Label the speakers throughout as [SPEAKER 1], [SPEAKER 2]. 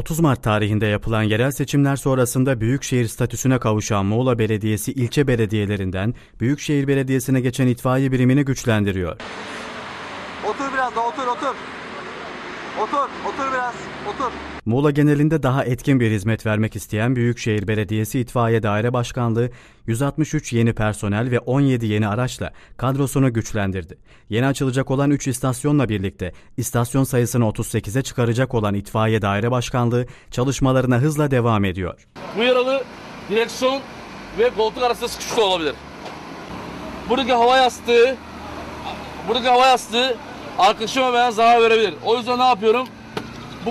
[SPEAKER 1] 30 Mart tarihinde yapılan yerel seçimler sonrasında Büyükşehir statüsüne kavuşan Muğla Belediyesi ilçe belediyelerinden Büyükşehir Belediyesi'ne geçen itfaiye birimini güçlendiriyor.
[SPEAKER 2] Otur biraz da otur otur. Otur otur biraz otur.
[SPEAKER 1] Muğla genelinde daha etkin bir hizmet vermek isteyen Büyükşehir Belediyesi İtfaiye Daire Başkanlığı 163 yeni personel ve 17 yeni araçla kadrosunu güçlendirdi. Yeni açılacak olan 3 istasyonla birlikte istasyon sayısını 38'e çıkaracak olan İtfaiye Daire Başkanlığı çalışmalarına hızla devam ediyor.
[SPEAKER 3] Bu yaralı direksiyon ve koltuk arasında sıkışmış da olabilir. Buradaki hava yastığı buradaki hava yastığı arkadaşıma ben zarar verebilir. O yüzden ne yapıyorum? Bu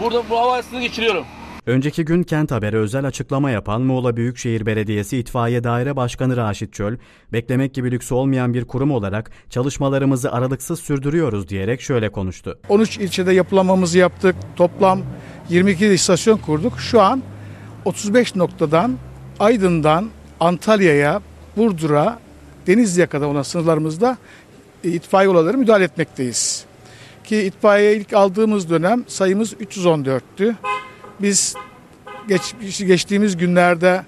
[SPEAKER 3] burada bu hava geçiriyorum.
[SPEAKER 1] Önceki gün Kent Haber'e özel açıklama yapan Muğla Büyükşehir Belediyesi İtfaiye Daire Başkanı Raşit Çöl, beklemek gibi lüksü olmayan bir kurum olarak çalışmalarımızı aralıksız sürdürüyoruz diyerek şöyle konuştu.
[SPEAKER 4] 13 ilçede yapılamamızı yaptık. Toplam 22 istasyon kurduk. Şu an 35 noktadan Aydın'dan Antalya'ya, Burdur'a, Denizli'ye kadar olan sınırlarımızda itfaiye olayları müdahale etmekteyiz. Ki itfaiye ilk aldığımız dönem sayımız 314'tü. Biz geç, geçtiğimiz günlerde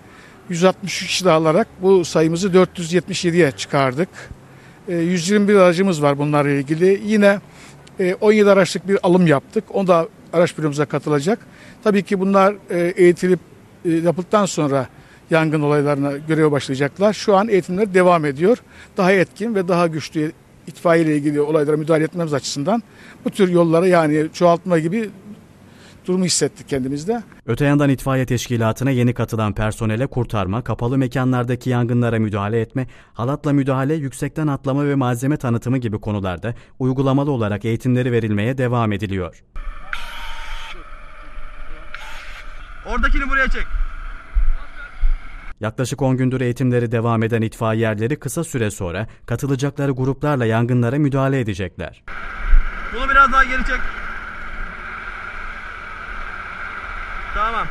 [SPEAKER 4] 163 kişi alarak bu sayımızı 477'ye çıkardık. E, 121 aracımız var bunlarla ilgili. Yine e, 17 araçlık bir alım yaptık. O da araç büromuza katılacak. Tabii ki bunlar e, eğitilip e, yapıldıktan sonra yangın olaylarına göreve başlayacaklar. Şu an eğitimler devam ediyor. Daha etkin ve daha güçlü itfaiye ile ilgili olaylara müdahale etmemiz açısından bu tür yollara yani çoğaltma gibi durumu hissettik kendimizde.
[SPEAKER 1] Öte yandan itfaiye teşkilatına yeni katılan personele kurtarma, kapalı mekanlardaki yangınlara müdahale etme, halatla müdahale, yüksekten atlama ve malzeme tanıtımı gibi konularda uygulamalı olarak eğitimleri verilmeye devam ediliyor.
[SPEAKER 2] Oradakini buraya çek.
[SPEAKER 1] Yaklaşık 10 gündür eğitimleri devam eden itfaiyerleri kısa süre sonra katılacakları gruplarla yangınlara müdahale edecekler.
[SPEAKER 2] Bunu biraz daha geri çek. Tamam.